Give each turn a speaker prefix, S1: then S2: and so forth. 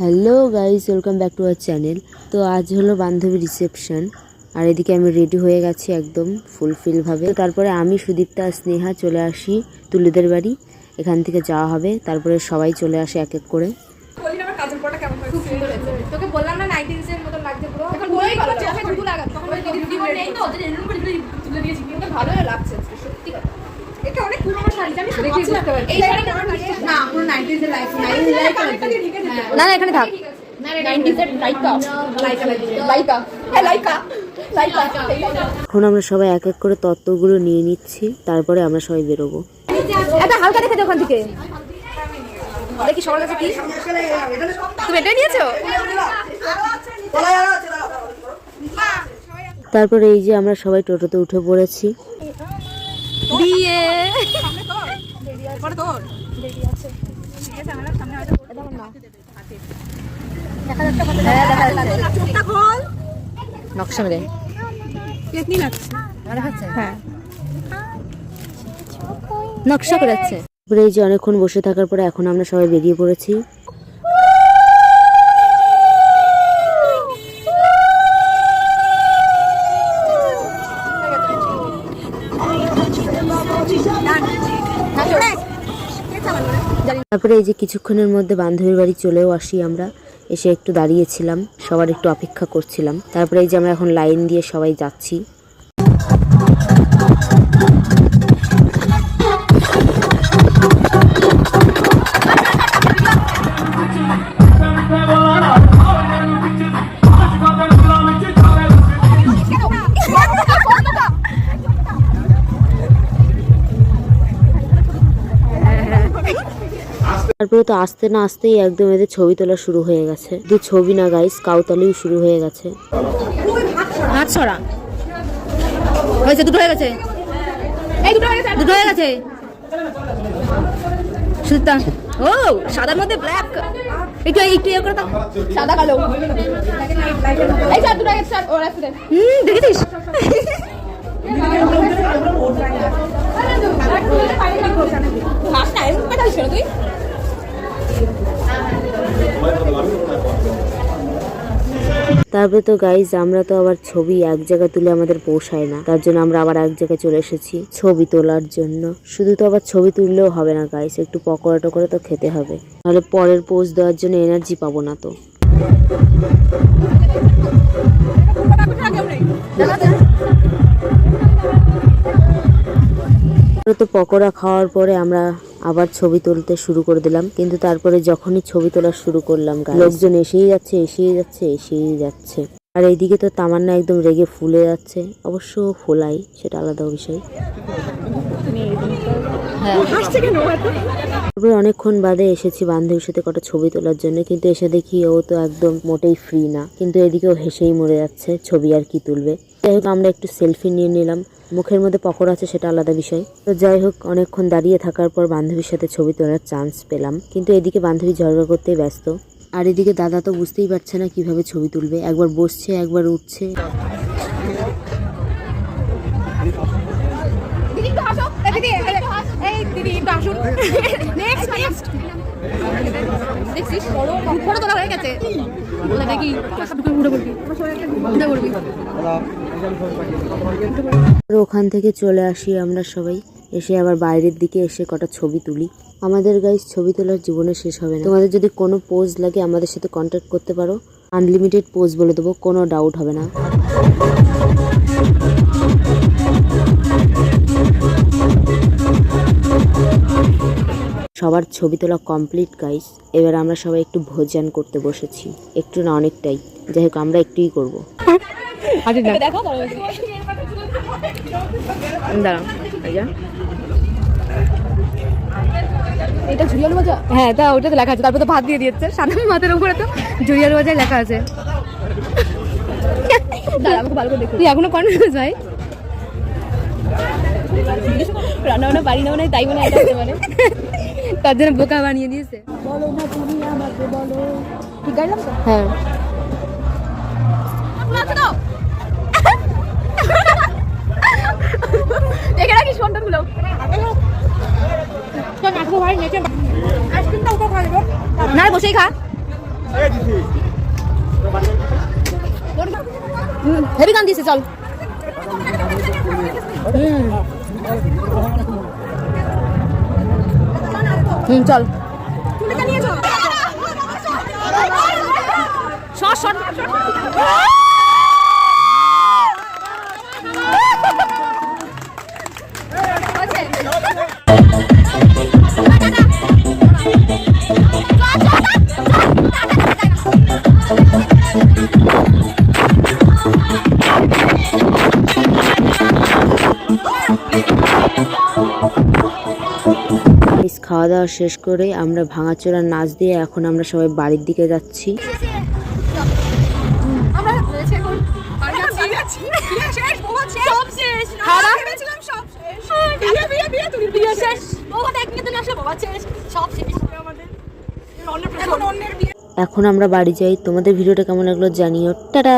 S1: Hello guys welcome back to our channel তো আজ হলো বান্ধবী রিসেপশন আর এদিকে আমি রেডি হয়ে গেছি একদম ফুলফিলভাবে তারপরে আমি সুদীপ্তা আর স্নেহা চলে আসি তুলিদের বাড়ি। এখান থেকে যাওয়া হবে তারপরে সবাই চলে আসে এক এক করে।
S2: বলি না আমার কাজল পড়াটা কেমন হয়েছে?
S3: খুব সুন্দর হয়েছে। তোকে বললাম না নাইনটিজ এর মতো লাগছে
S2: এটা অনেক পুরোনো শাড়ি জানিস তো?
S3: দেখি বুঝতে পারছি।
S2: এই শাড়িটা
S3: না পুরো নাইনটিজ এর লাইফ এর
S2: হবে।
S1: না না এখানে থাক
S3: নাইনটিজ এর লাইকা
S2: লাইকা লাইকা লাইকা হ্যাঁ লাইকা লাইকা এই লাইকা।
S1: এখন আমরা সবাই এক এক করে তত্ত্বগুলো নিয়ে নিচ্ছি তারপরে আমরা সবাই বেরোবো
S3: এটা হালকা দেখে ওখান থেকে দেখি সবার কাছে কি তুমি এটাই নিয়েছো
S1: তারপরে এই যে আমরা সবাই টোটোতে উঠে পড়েছি
S3: বিয়ে।
S1: নকশা মেরে।
S2: হ্যাঁ
S1: এই যে অনেকক্ষণ বসে থাকার পরে এখন আমরা সবাই বেরিয়ে পড়েছি। তারপরে এই যে কিছুক্ষণের মধ্যে বান্ধবীর বাড়ি চলেও আসি আমরা। এসে একটু দাঁড়িয়েছিলাম, সবার একটু অপেক্ষা করছিলাম। তারপরে এই যে আমরা এখন লাইন দিয়ে সবাই যাচ্ছি। তারপরে তো আসতে না আসতেই একদম এদের ছবি তোলা শুরু হয়ে গেছে। শুধু ছবি না গাইস কাউতালিও শুরু হয়ে গেছে।
S3: হাত ছড়া হয়েছে দুটো হয়ে গেছে।
S2: এই দুটো হয়ে গেছে।
S3: দুটো হয়ে গেছে। সুতা ও সাদার মধ্যে ব্ল্যাক একটু একটু ইয়ে করে দাও।
S2: সাদা কালো। এই দুটো ওর
S3: হুম দেখেছিস?
S2: ফার্স্ট টাইম কোথায় ছিল তুই?
S1: তারপরে তো গাইজ আমরা তো আবার ছবি এক জায়গায় তুলে আমাদের পোষায় না। তার জন্য আমরা আবার এক জায়গায় চলে এসেছি ছবি তোলার জন্য। শুধু তো আবার ছবি তুললেও হবে না গাইস একটু পকোড়া টকোড়া তো খেতে হবে। তাহলে পরের পোজ দেওয়ার জন্য এনার্জি পাবো না তো। তো পকোড়া খাওয়ার পরে আমরা আবার ছবি তুলতে শুরু করে দিলাম। কিন্তু তারপরে যখনই ছবি তোলা শুরু করলাম লোকজন এসেই যাচ্ছে এসেই যাচ্ছে এসেই যাচ্ছে। আর এইদিকে তো তামান্না একদম রেগে ফুলে যাচ্ছে। অবশ্য ফোলাই সেটা আলাদা বিষয়।
S2: এত?
S1: তারপরে অনেকক্ষণ বাদে এসেছি বান্ধবীর সাথে কটা ছবি তোলার জন্য, কিন্তু এসে দেখি ও তো একদম মোটেই ফ্রি না। কিন্তু এদিকেও হেসেই মরে যাচ্ছে, ছবি আর কি তুলবে। যাই হোক, আমরা একটু সেলফি নিয়ে নিলাম। মুখের মধ্যে পকড় আছে সেটা আলাদা বিষয়। তো যাই হোক, অনেকক্ষণ দাঁড়িয়ে থাকার পর বান্ধবীর সাথে ছবি তোলার চান্স পেলাম। কিন্তু এদিকে বান্ধবী ঝগড়া করতেই ব্যস্ত। আর এদিকে দাদা তো বুঝতেই পারছে না কীভাবে ছবি তুলবে। একবার বসছে, একবার উঠছে।
S2: দিদি, একটু হাসুন নেক্সট নেক্সট
S3: দেখছিস ফটো তোলা হয়ে গেছে। বলে
S1: ওখান থেকে চলে আসি আমরা সবাই। এসে আবার বাইরের দিকে এসে কটা ছবি তুলি। আমাদের গাইস ছবি তোলার জীবনে শেষ হবে না। তোমাদের যদি কোনো পোজ লাগে, আমাদের সাথে কন্ট্যাক্ট করতে পারো। আনলিমিটেড পোজ বলে দেবো, কোনো ডাউট হবে না। সবার ছবি তোলা কমপ্লিট গাইস এবার আমরা সবাই একটু ভোজন করতে বসেছি। একটু না অনেকটাই। যাই হোক আমরা একটুই করব।
S2: এটা ঝুলিয়ানো মজা?
S3: হ্যাঁ তা লেখা আছে। তারপর তো ভাত দিয়ে দিয়েছে। সাদা ভাতের উপরে তো লেখা আছে। তুই এখনও কনফিউজ ভাই?
S2: রান্না বান্না পারি না মানে তাই মনে হয় এটা
S3: তার জন্য বোকা বানিয়ে দিয়েছে।
S2: বলো না তুমি আমাকে বলো
S3: হ্যাঁ
S2: হেভি গান দিয়েছে, চল। হুম চল। শর্ট শর্ট
S1: খাওয়া দাওয়া শেষ করে আমরা ভাঙাচোরা নাচ দিয়ে এখন আমরা সবাই বাড়ির দিকে যাচ্ছি।
S2: এখন বাড়ি যাচ্ছি। সব শেষ। খাওয়া
S4: ভেবেছিলাম সব শেষ।
S2: বিয়ে বিয়ে বিয়ে তুমি বিয়ে শেষ। বাবা দেখ নিয়ে তুমি আসলে বাবা শেষ সব শেষ।
S4: এখন অন্যের বিয়ে।
S1: এখন আমরা বাড়ি যাই। তোমাদের ভিডিওটা কেমন লাগল জানিও। টাটা!